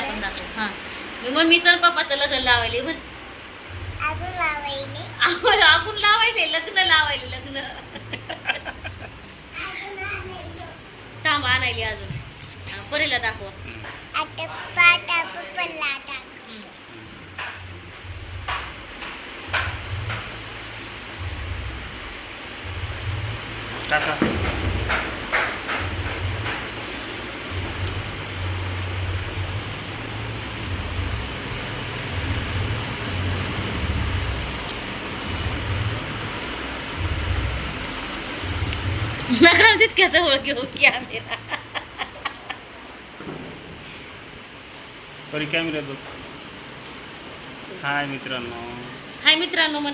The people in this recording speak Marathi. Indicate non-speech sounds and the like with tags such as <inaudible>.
मी मम्मीचं आणि पप्पाचं लग्न लावायले म्हण. आपण आपण लावायले लग्न लावायले लग्न. थांब आणायली अजून. हा, परीला दाखव. आता पाटा पप्पाला टाक. <laughs> नका तितक्या जवळ घेऊ कॅमेरा परी कॅमेऱ्यात बघ. हाय मित्रांनो. हाय मित्रांनो म्हण